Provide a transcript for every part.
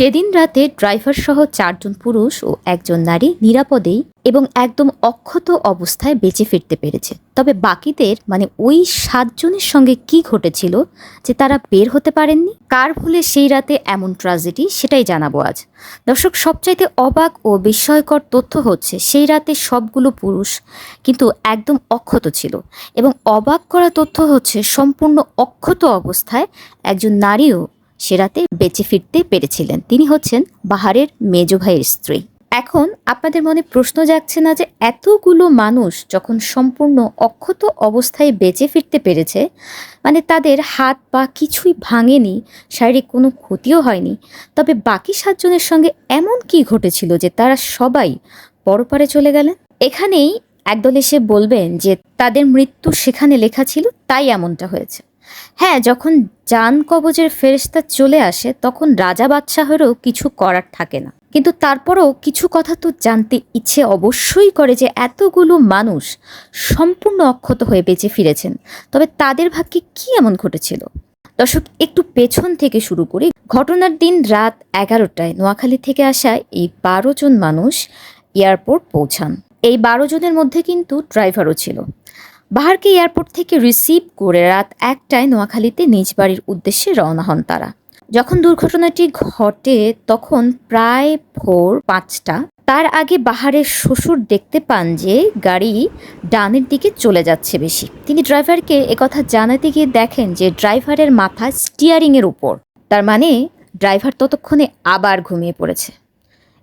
সেদিন রাতে ড্রাইভার সহ চারজন পুরুষ ও একজন নারী নিরাপদেই এবং একদম অক্ষত অবস্থায় বেঁচে ফিরতে পেরেছে। তবে বাকিদের মানে ওই সাতজনের সঙ্গে কি ঘটেছিল যে তারা বের হতে পারেননি? কার ভুলে সেই রাতে এমন ট্রাজেডি, সেটাই জানাব আজ। দর্শক, সবচাইতে অবাক ও বিস্ময়কর তথ্য হচ্ছে, সেই রাতে সবগুলো পুরুষ কিন্তু একদম অক্ষত ছিল এবং অবাক করা তথ্য হচ্ছে, সম্পূর্ণ অক্ষত অবস্থায় একজন নারীও সে রাতে বেঁচে ফিরতে পেরেছিলেন। তিনি হচ্ছেন বাহারের মেজ ভাইয়ের স্ত্রী। এখন আপনাদের মনে প্রশ্ন জাগছে না যে এতগুলো মানুষ যখন সম্পূর্ণ অক্ষত অবস্থায় বেঁচে ফিরতে পেরেছে মানে তাদের হাত পা কিছুই ভাঙেনি, শারীরিক কোনো ক্ষতিও হয়নি, তবে বাকি সাতজনের সঙ্গে এমন কি ঘটেছিল যে তারা সবাই পরপারে চলে গেলেন? এখানেই একদল এসে বলবেন যে, তাদের মৃত্যু সেখানে লেখা ছিল, তাই এমনটা হয়েছে। হ্যাঁ যখন জান কবজের ফেরেস্তা চলে আসে, তখন রাজা বাদশাহেরও কিছু করার থাকে না। কিন্তু তারপরও কিছু কথা তো জানতে ইচ্ছে অবশ্যই করে যে এতগুলো মানুষ সম্পূর্ণ অক্ষত হয়ে বেঁচে ফিরেছেন। তবে তাদের ভাগ্যে কি এমন ঘটেছিল? দর্শক, একটু পেছন থেকে শুরু করি। ঘটনার দিন রাত এগারোটায় নোয়াখালী থেকে আসা এই বারো জন মানুষ এয়ারপোর্ট পৌঁছান। এই বারো জনের মধ্যে কিন্তু ড্রাইভারও ছিল। বাহারকে এয়ারপোর্ট থেকে রিসিভ করে রাত একটায় নোয়াখালীতে নিজ বাড়ির উদ্দেশ্যে রওনা হন তারা। যখন দুর্ঘটনাটি ঘটে তখন প্রায় ভোর পাঁচটা। তার আগে বাহারের শ্বশুর দেখতে পান যে গাড়ি ডানের দিকে চলে যাচ্ছে বেশি। তিনি ড্রাইভারকে একথা জানাতে গিয়ে দেখেন যে ড্রাইভারের মাথা স্টিয়ারিংয়ের উপর। তার মানে ড্রাইভার ততক্ষণে আবার ঘুমিয়ে পড়েছে।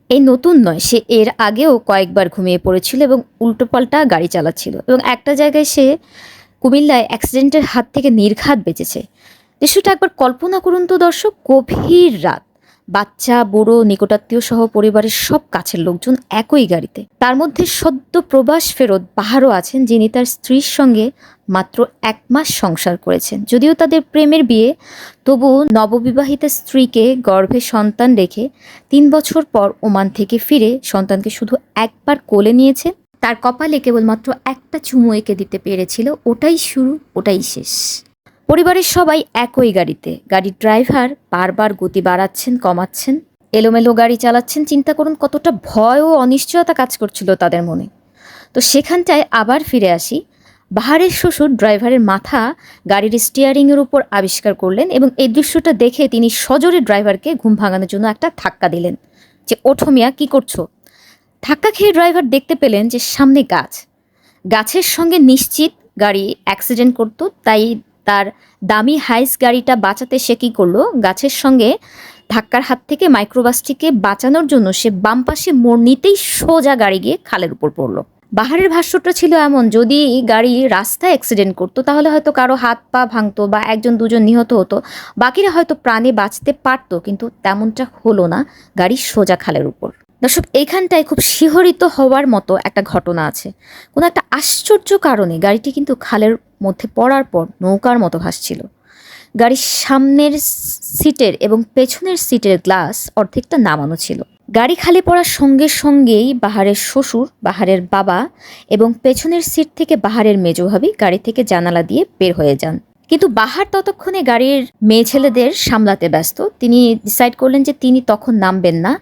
এই নতুন নয়, সে এর আগেও কয়েকবার ঘুমিয়ে পড়েছিল এবং উল্টোপাল্টা গাড়ি চালাচ্ছিল এবং একটা জায়গায় সে কুমিল্লায় অ্যাক্সিডেন্টের হাত থেকে নির্ঘাত বেঁচেছে। দৃশ্যটা একবার কল্পনা করুন তো দর্শক, গভীর রাত। বাচ্চা, বুড়ো, নিকটাত্মীয় সহ পরিবারের সব কাছের লোকজন একই গাড়িতে। তার মধ্যে সদ্য প্রবাস ফেরত বাহারও আছেন যিনি তার স্ত্রীর সঙ্গে মাত্র এক মাস সংসার করেছেন। যদিও তাদের প্রেমের বিয়ে তবু নববিবাহিতা স্ত্রীকে গর্ভে সন্তান রেখে তিন বছর পর ওমান থেকে ফিরে সন্তানকে শুধু একবার কোলে নিয়েছে তার কপালে কেবলমাত্র একটা চুমু এঁকে দিতে পেরেছিল, ওটাই শুরু, ওটাই শেষ। পরিবারের সবাই একই গাড়িতে। গাড়ির ড্রাইভার বারবার গতি বাড়াচ্ছেন, কমাচ্ছেন, এলোমেলো গাড়ি চালাচ্ছেন। চিন্তা করুন কতটা ভয় ও অনিশ্চয়তা কাজ করছিল তাদের মনে। তো সেখানটায় আবার ফিরে আসি। বাহারের শ্বশুর ড্রাইভারের মাথা গাড়ির স্টিয়ারিংয়ের উপর আবিষ্কার করলেন এবং এই দৃশ্যটা দেখে তিনি সজোরে ড্রাইভারকে ঘুম ভাঙানোর জন্য একটা ধাক্কা দিলেন যে, ওঠো মিয়া, কী করছ? ধাক্কা খেয়ে ড্রাইভার দেখতে পেলেন যে, সামনে গাছ। গাছের সঙ্গে নিশ্চিত গাড়ি অ্যাক্সিডেন্ট করতো, তাই তার দামি হাইস গাড়িটা বাঁচাতে সে কী করল? গাছের সঙ্গে ধাক্কার হাত থেকে মাইক্রোবাসটিকে বাঁচানোর জন্য সে বাম পাশে মোড় নিতেই সোজা গাড়ি গিয়ে খালের উপর পড়ল। বাহারের ভাষ্যটা ছিল এমন, যদি গাড়ি রাস্তায় অ্যাক্সিডেন্ট করতো, তাহলে হয়তো কারও হাত পা ভাঙতো বা একজন দুজন নিহত হতো। বাকিরা হয়তো প্রাণে বাঁচতে পারতো, কিন্তু তেমনটা হলো না। গাড়ি সোজা খালের উপর। দর্শক, এইখানটায় খুব শিহরিত হওয়ার মতো একটা ঘটনা আছে। কোনো একটা আশ্চর্য কারণে গাড়িটি কিন্তু খালের মধ্যে পড়ার পর নৌকার মতো ভাসছিল। গাড়ির সামনের সিটের এবং পেছনের সিটের গ্লাস অর্ধেকটা নামানো ছিল। গাড়ি খালি পড়ার সঙ্গে সঙ্গেই বাহারের শ্বশুর, বাহারের বাবা এবং পেছনের সিট থেকে বাহারের মেজভাবি গাড়ি থেকে জানালা দিয়ে বের হয়ে যান। কিন্তু বাহার ততক্ষণে গাড়ির মেয়ে ছেলেদের সামলাতে ব্যস্ত। তিনি ডিসাইড করলেন যে তিনি তখন নামবেন না,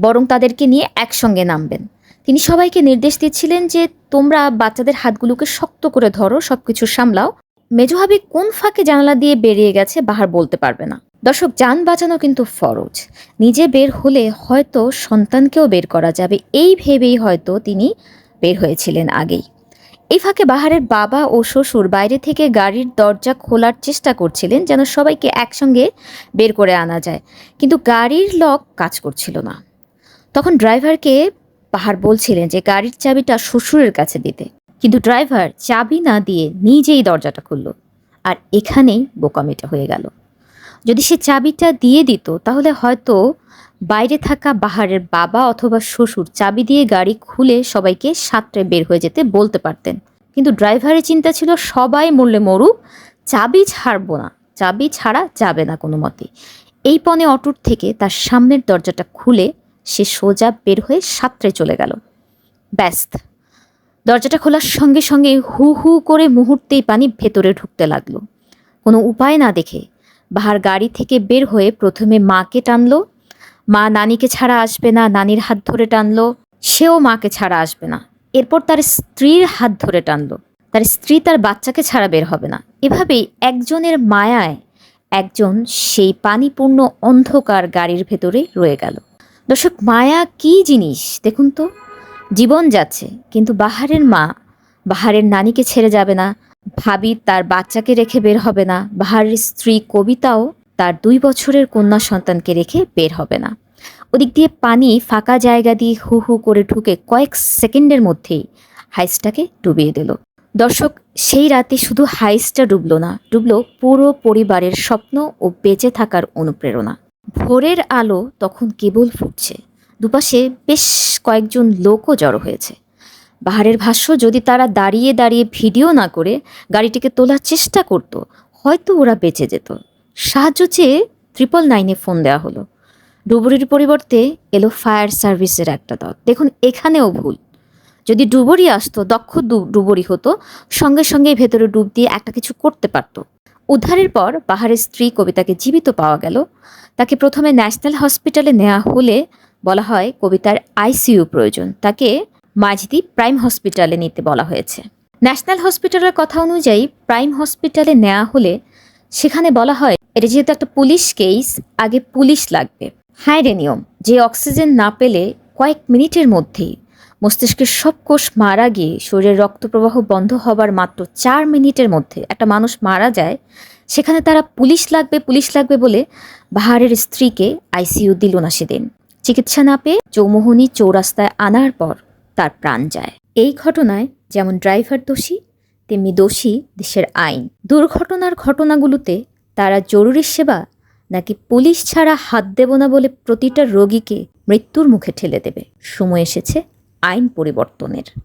বরং তাদেরকে নিয়ে একসঙ্গে নামবেন। তিনি সবাইকে নির্দেশ দিচ্ছিলেন যে তোমরা বাচ্চাদের হাতগুলোকে শক্ত করে ধরো সব কিছু সামলাও মেজহাবি কোন ফাঁকে জানালা দিয়ে বেরিয়ে গেছে বাহার বলতে পারবে না। দর্শক, যান বাঁচানো কিন্তু ফরজ। নিজে বের হলে হয়তো সন্তানকেও বের করা যাবে। এই ভেবেই হয়তো তিনি বের হয়েছিলেন আগেই। এই ফাঁকে বাহারের বাবা ও শ্বশুর বাইরে থেকে গাড়ির দরজা খোলার চেষ্টা করছিলেন যেন সবাইকে একসঙ্গে বের করে আনা যায়। কিন্তু গাড়ির লক কাজ করছিল না। তখন ড্রাইভারকে পাহাড় বলছিলেন যে, গাড়ির চাবিটা শ্বশুরের কাছে দিতে। কিন্তু ড্রাইভার চাবি না দিয়ে নিজেই দরজাটা খুলল আর এখানেই বোকামিটা হয়ে গেল। যদি সে চাবিটা দিয়ে দিত, তাহলে হয়তো বাইরে থাকা বাহারের বাবা অথবা শ্বশুর চাবি দিয়ে গাড়ি খুলে সবাইকে সাঁতরে বের হয়ে যেতে বলতে পারতেন। কিন্তু ড্রাইভারের চিন্তা ছিল, সবাই মরলে মরুক, চাবি ছাড়বো না, চাবি ছাড়া যাবে না কোনো মতে। এই পণে অটুট থেকে তার সামনের দরজাটা খুলে সে সোজা বের হয়ে সাঁতরে চলে গেল। ব্যস্ত দরজাটা খোলার সঙ্গে সঙ্গে হু হু করে মুহূর্তেই পানি ভেতরে ঢুকতে লাগল। কোনো উপায় না দেখে বাহার গাড়ি থেকে বের হয়ে প্রথমে মাকে টানলো মা নানিকে ছাড়া আসবে না, নানির হাত ধরে টানলো, সেও মাকে ছাড়া আসবে না। এরপর তার স্ত্রীর হাত ধরে টানলো। তার স্ত্রী তার বাচ্চাকে ছাড়া বের হবে না। এভাবেই একজনের মায়ায় একজন সেই পানিপূর্ণ অন্ধকার গাড়ির ভেতরে রয়ে গেল। দর্শক, মায়া কি জিনিস? দেখুন তো, জীবন যাচ্ছে, কিন্তু বাহারের মা বাহারের নানিকে ছেড়ে যাবে না, ভাবি তার বাচ্চাকে রেখে বের হবে না, বাহারের স্ত্রী কবিতাও তার দুই বছরের কন্যা সন্তানকে রেখে বের হবে না। ওদিক দিয়ে পানি ফাঁকা জায়গা দিয়ে হু হু করে ঢুকে কয়েক সেকেন্ডের মধ্যেই হাইসটাকে ডুবিয়ে দিল। দর্শক, সেই রাতে শুধু হাইসটা ডুবলো না, ডুবলো পুরো পরিবারের স্বপ্ন ও বেঁচে থাকার অনুপ্রেরণা। ভোরের আলো তখন কেবল ফুটছে। দুপাশে বেশ কয়েকজন লোকও জড়ো হয়েছে। বাহারের ভাষ্য, যদি তারা দাঁড়িয়ে দাঁড়িয়ে ভিডিও না করে গাড়িটিকে তোলার চেষ্টা করত, হয়তো ওরা বেঁচে যেত। সাহায্য চেয়ে ট্রিপল নাইনে ফোন দেওয়া হলো। ডুবুরির পরিবর্তে এলো ফায়ার সার্ভিসের একটা দল। দেখুন, এখানেও ভুল। যদি ডুবুরি আসতো, দক্ষ ডুবুরি হতো, সঙ্গে সঙ্গে ভেতরে ডুব দিয়ে একটা কিছু করতে পারত। উদ্ধারের পর বাহারের স্ত্রী কবিতাকে জীবিত পাওয়া গেল। তাকে প্রথমে ন্যাশনাল হসপিটালে নেওয়া হলে বলা হয় কবিতার আইসিইউ প্রয়োজন। তাকে মাঝদি প্রাইম হসপিটালে নিতে বলা হয়েছে। ন্যাশনাল হসপিটালের কথা অনুযায়ী প্রাইম হসপিটালে নেওয়া হলে সেখানে বলা হয়, এটা যেহেতু একটা পুলিশ কেস, আগে পুলিশ লাগবে। হাই রে নিয়ম, যে অক্সিজেন না পেলে কয়েক মিনিটের মধ্যেই মস্তিষ্কের সব কোষ মারা গিয়ে শরীরের রক্ত প্রবাহ বন্ধ হবার মাত্র চার মিনিটের মধ্যে একটা মানুষ মারা যায়, সেখানে তারা পুলিশ লাগবে পুলিশ লাগবে বলে বাহারের স্ত্রীকে আইসিইউ দিল না সেদিন। চিকিৎসা না পেয়ে চৌমোহনী চৌরাস্তায় আনার পর তার প্রাণ যায়। এই ঘটনায় যেমন ড্রাইভার দোষী তেমনি দোষী দেশের আইন। দুর্ঘটনার ঘটনাগুলোতে তারা জরুরি সেবা নাকি পুলিশ ছাড়া হাত দেব না বলে প্রতিটা রোগীকে মৃত্যুর মুখে ঠেলে দেবে। সময় এসেছে আইন পরিবর্তনের।